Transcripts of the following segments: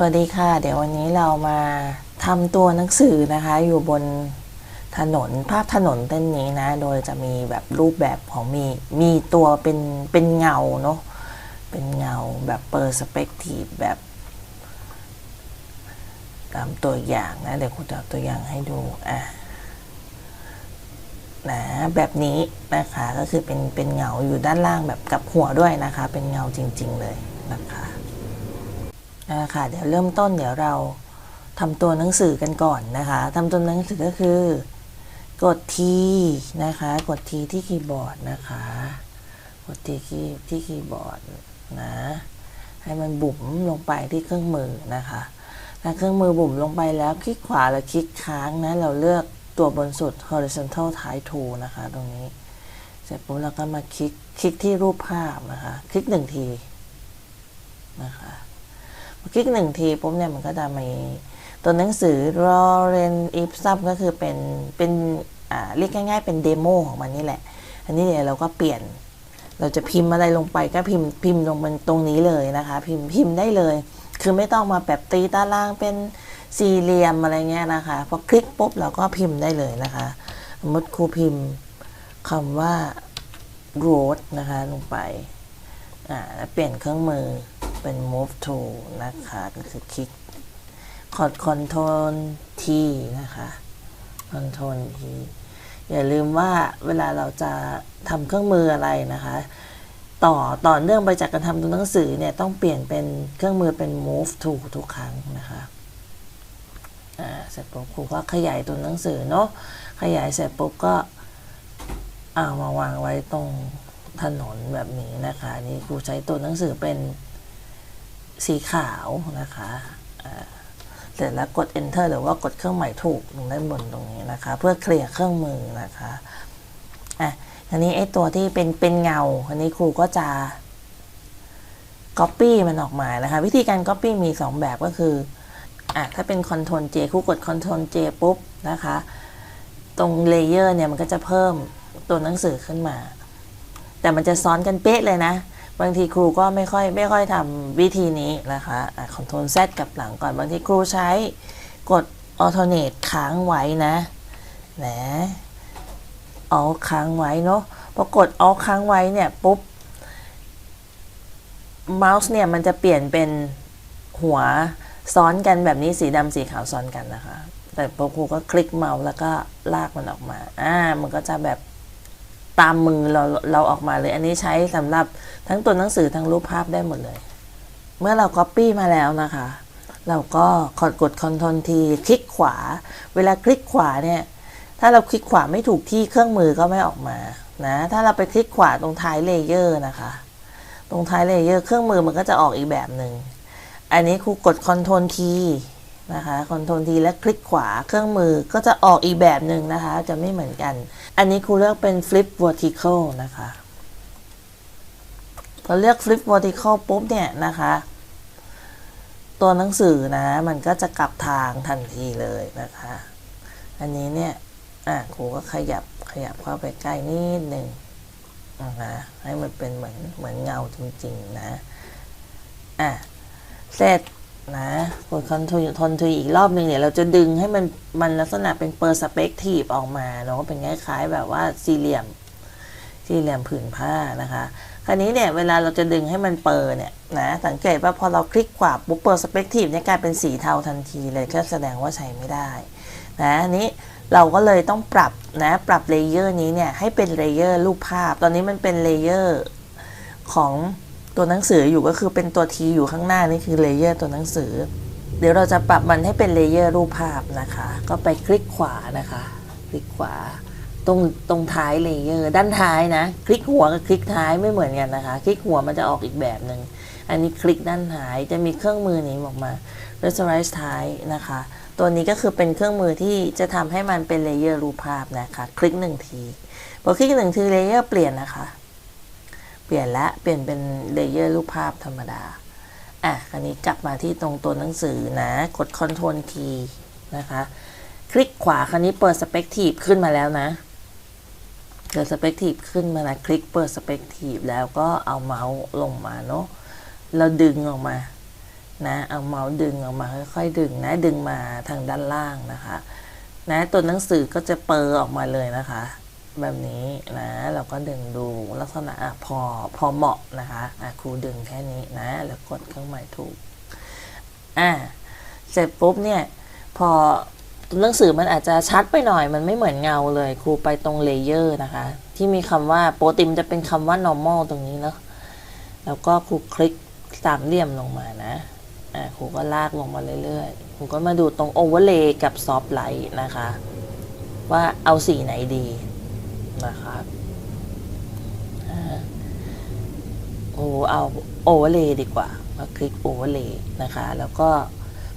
สวัสดีค่ะ เดี๋ยววันนี้เรามาทำตัวหนังสือนะคะ อยู่บนถนนภาพถนนเต้นนี้นะ โดยจะมีแบบรูปแบบของมีมีตัวเป็นเป็นเงาเนาะเป็นเงาแบบเปอร์สเปกทีฟแบบ ตามตัวอย่างนะ เดี๋ยวคุณจะเอาตัวอย่างให้ดูอะนะแบบนี้นะคะก็คือเป็นเป็นเงาอยู่ด้านล่างแบบกับหัวด้วยนะคะ เป็นเงาจริง ๆ เลยนะคะ อ่าค่ะเดี๋ยวเริ่มต้นเดี๋ยวเราทำตัวหนังสือกันก่อนนะคะทำตัวหนังสือก็คือกด T นะคะ กด T ที่คีย์บอร์ดนะคะ กด T ที่ที่คีย์บอร์ดนะ ให้มันบุ๋มลงไปที่เครื่องมือนะคะ ถ้าเครื่องมือบุ๋มลงไปแล้วคลิกขวาแล้วคลิกค้างนะ เราเลือกตัวบนสุด horizontal type tool นะคะ ตรงนี้ เสร็จปุ๊บเราก็มาคลิก คลิกที่รูปภาพนะคะ คลิกหนึ่งทีนะคะ คลิกหนึ่งทีปุ๊บเนี่ยมันก็จะมีตัวหนังสือ Loren Ipsum ก็คือเป็นเป็นอ่าเรียกง่าย ๆ เป็นเดโมของมันนี่แหละ อันนี้เนี่ยเราก็เปลี่ยน เราจะพิมพ์อะไรลงไปก็พิมพ์พิมพ์ลงบนตรงนี้เลยนะคะ พิมพ์พิมพ์ได้เลย คือไม่ต้องมาแบบตีตารางเป็นสี่เหลี่ยมอะไรเงี้ยนะคะ พอคลิกปุ๊บเราก็พิมพ์ได้เลยนะคะสมมติครูพิมพ์คำว่า road นะคะลงไป อ่าแล้วเปลี่ยนเครื่องมือ เป็น move to นะคะ ก็คือคลิกกด control T นะคะ control T อย่าลืมว่าเวลาเราจะทำเครื่องมืออะไรนะคะ ต่อต่อเนื่องไปจากการทำตัวหนังสือเนี่ย ต้องเปลี่ยนเป็นเครื่องมือเป็น move to ทุกครั้งนะคะเสร็จปุ๊บครูก็ขยายตัวหนังสือเนาะขยายเสร็จปุ๊บก็เอามาวางไว้ตรงถนนแบบนี้นะคะ นี่ครูใช้ตัวหนังสือเป็น สีขาวนะคะเสร็จแล้วกด enter หรือว่ากดเครื่องหมายถูกตรงด้านบนตรงนี้นะคะ เพื่อเคลียร์เครื่องมือนะคะอะอันนี้ไอ้ตัวที่เป็นเป็นเงาอันนี้ครูก็จะ copy มันออกมานะคะ วิธีการ copy มี 2 แบบก็คืออะถ้าเป็น Ctrl J ครูกด Ctrl J ปุ๊บนะคะ ตรงเลเยอร์เนี่ยมันก็จะเพิ่มตัวหนังสือขึ้นมา แต่มันจะซ้อนกันเป๊ะเลยนะ บางทีครูก็ไม่ค่อยไม่ค่อยทำวิธีนี้นะคะคอะ Ctrl Z กับหลังก่อน บางทีครูใช้กด alternate ค้างไว้นะนะเอาค้างไว้เนาะพอกดเอาค้างไว้เนี่ยปุ๊บเมาส์เนี่ยมันจะเปลี่ยนเป็นหัวซ้อนกันแบบนี้สีดำสีขาวซ้อนกันนะคะ แต่พอครูก็คลิกเมาส์แล้วก็ลากมันออกมา อ่า มันก็จะแบบ ตามมือเราเราออกมาเลย อันนี้ใช้สำหรับทั้งตัวหนังสือทั้งรูปภาพได้หมดเลย เมื่อเรา Copy มาแล้วนะคะ เราก็กดกด Ctrl T คลิกขวา เวลาคลิกขวาเนี่ย ถ้าเราคลิกขวาไม่ถูกที่เครื่องมือก็ไม่ออกมานะ ถ้าเราไปคลิกขวาตรงท้ายเลเยอร์นะคะ ตรงท้ายเลเยอร์เครื่องมือมันก็จะออกอีกแบบหนึ่ง อันนี้ครูกด Ctrl T นะคะ Ctrl T และคลิกขวาเครื่องมือก็จะออกอีกแบบหนึ่งนะคะ จะไม่เหมือนกัน อันนี้ครูเลือกเป็น flip vertical นะคะพอเลือก flip vertical ปุ๊บเนี่ยนะคะ ตัวหนังสือนะ มันก็จะกลับทางทันทีเลยนะคะ อันนี้เนี่ยอะครูก็ขยับขยับเข้าไปใกล้นิดหนึ่งนะคะให้มันเป็นเหมือนเหมือนเงาจริงๆนะอะเสร็จ นะกดคอนโทรลทนทีอีกรอบหนึ่งเนี่ยเราจะดึงให้มันมันลักษณะเป็นเปอร์สเปกทีฟออกมาเนาะเป็นคล้ายๆแบบว่าสี่เหลี่ยมสี่เหลี่ยมผืนผ้านะคะคราวนี้เนี่ยเวลาเราจะดึงให้มันเปอร์เนี่ยนะสังเกตว่าพอเราคลิกขวาปุ๊บเปอร์สเปกทีฟเนี่ยกลายเป็นสีเทาทันทีเลยก็แสดงว่าใช้ไม่ได้นะนนี้เราก็เลยต้องปรับนะปรับเลเยอร์นี้เนี่ยให้เป็นเลเยอร์รูปภาพ ตอนนี้มันเป็นเลเยอร์ของ ตัวหนังสืออยู่ก็คือเป็นตัวทีอยู่ข้างหน้านี่คือเลเยอร์ตัวหนังสือ เดี๋ยวเราจะปรับมันให้เป็นเลเยอร์รูปภาพนะคะ ก็ไปคลิกขวานะคะ คลิกขวา ตรงตรงท้ายเลเยอร์ด้านท้ายนะ คลิกหัวกับคลิกท้ายไม่เหมือนกันนะคะ คลิกหัวมันจะออกอีกแบบหนึ่งอันนี้คลิกด้านท้ายจะมีเครื่องมือนี้ออกมา Rasterize ท้ายนะคะ ตัวนี้ก็คือเป็นเครื่องมือที่จะทำให้มันเป็นเลเยอร์รูปภาพนะคะ คลิกหนึ่งทีพอคลิกหนึ่งทีเลเยอร์เปลี่ยนนะคะ เปลี่ยนละเปลี่ยนเป็นเลเยอร์รูปภาพธรรมดา อะคราวนี้กลับมาที่ตรงตัวหนังสือนะ กด Ctrl Key นะคะ คลิกขวาคราวนี้เปิด Perspective ขึ้นมาแล้วนะเปิด Perspective ขึ้นมาแล้วคลิกเปิด Perspective แล้วก็เอาเมาส์ลงมาเนาะเราดึงออกมานะ เอาเมาส์ดึงออกมาค่อยๆดึงนะดึงมาทางด้านล่างนะคะ นะตัวหนังสือก็จะเปอออกมาเลยนะคะ แบบนี้นะ เราก็ดึงดูลักษณะพอพอเหมาะนะคะะครูดึงแค่นี้นะ แล้วกดเครื่องหมายถูกอ่าเสร็จปุ๊บเนี่ยพอหนังสือมันอาจจะชัดไปหน่อยมันไม่เหมือนเงาเลยครูไปตรงเลเยอร์นะคะ ที่มีคำว่าโปรติมจะเป็นคำว่า normal ตรงนี้เนาะแล้วก็ครูคลิกสามเหลี่ยมลงมานะอ่าครูก็ลากลงมาเรื่อยๆครูก็มาดูตรง overlay กับ soft light นะคะ ว่าเอาสีไหนดี นะคะอ่าโอ้เอา overlay ดีกว่า มาคลิก overlay นะคะ แล้วก็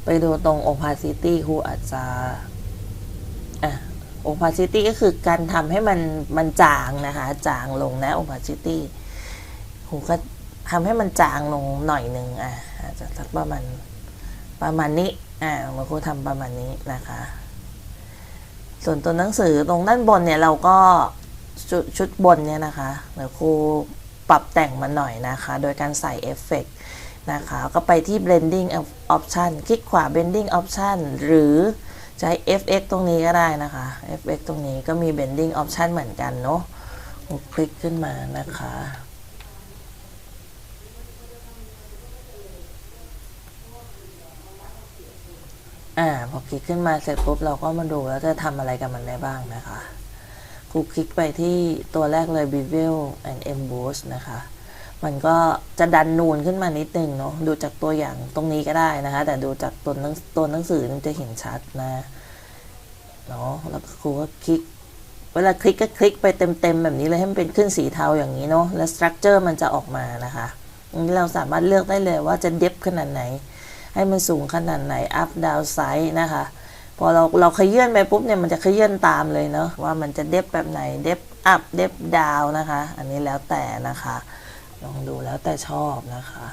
ไปดูตรง opacity ครูอาจจะอะ opacity ก็คือการทำให้มันมันจางนะคะ จางลงนะ opacity ครูก็ทำให้มันจางลงหน่อยหนึ่งอะอาจจะสักประมาณประมาณนี้อ่ามาครูทำประมาณนี้นะคะ ส่วนตัวหนังสือตรงด้านบนเนี่ยเราก็ ชุดชุดบนเนี่ยนะคะเดี๋ยวครูปรับแต่งมันหน่อยนะคะ โดยการใส่เอฟเฟกต์นะคะก็ไปที่ blending option คลิกขวา blending option หรือใช้ fx ตรงนี้ก็ได้นะคะ fx ตรงนี้ก็มี blending option เหมือนกันเนาะคลิกขึ้นมานะคะอ่าพอคลิกขึ้นมาเสร็จปุ๊บเราก็มาดูแล้วจะทำอะไรกับมันได้บ้างนะคะ ครูคลิกไปที่ตัวแรกเลย Bevel and Emboss นะคะ มันก็จะดันนูนขึ้นมานิดนึงเนาะ ดูจากตัวอย่างตรงนี้ก็ได้นะคะ แต่ดูจากตัวหนังตัวหนังสือมันจะเห็นชัดนะ เนาะ แล้วครูก็คลิก เวลาคลิกก็คลิกไปเต็มๆแบบนี้เลยให้มันเป็นขึ้นสีเทาอย่างนี้เนาะ แล้วสตรัคเจอร์มันจะออกมานะคะนี้เราสามารถเลือกได้เลยว่าจะเดฟขนาดไหน ให้มันสูงขนาดไหน up down size นะคะ พอเราเราขยื่นไปปุ๊บเนี่ยมันจะขยื่นตามเลยเนาะว่ามันจะเดฟแบบไหนเดฟ up เดฟ down นะคะ อันนี้แล้วแต่นะคะ ลองดูแล้วแต่ชอบนะคะ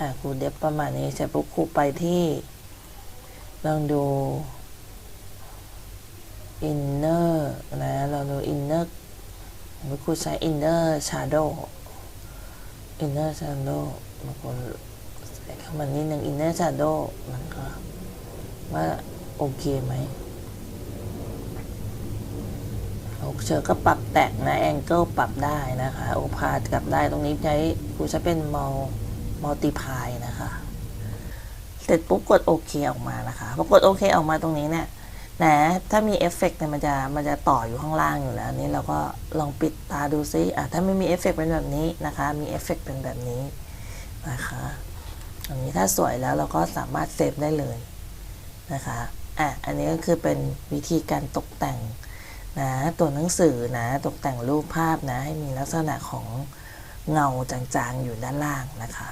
อะครูเดฟประมาณนี้เสร็จปุ๊บครูไปที่ ลองดู inner นะลองดู inner ครูใช้ inner shadow inner shadow บางคนใส่เข้ามานิดนึง inner shadow มันก็ว่า โอเคไหมโอเชอร์ก็ปรับแต่งนะแองเกิลปรับได้นะคะโอพาดกลับได้ตรงนี้ใช้ครูใช้เป็นมัลมัลติพายนะคะ เสร็จปุ๊บกดโอเคออกมานะคะพอกดโอเคออกมาตรงนี้เนี่ยนะถ้ามีเอฟเฟกต์เนี่ยมันจะมันจะต่ออยู่ข้างล่างอยู่แล้วนี่เราก็ลองปิดตาดูซิอะถ้าไม่มีเอฟเฟกต์เป็นแบบนี้นะคะ มีเอฟเฟกต์เป็นแบบนี้นะคะอันนี้ถ้าสวยแล้วเราก็สามารถเซฟได้เลยนะคะ อะอันนี้ก็คือเป็นวิธีการตกแต่งนะตัวหนังสือนะตกแต่งรูปภาพนะให้มีลักษณะของเงาจางๆอยู่ด้านล่างนะคะ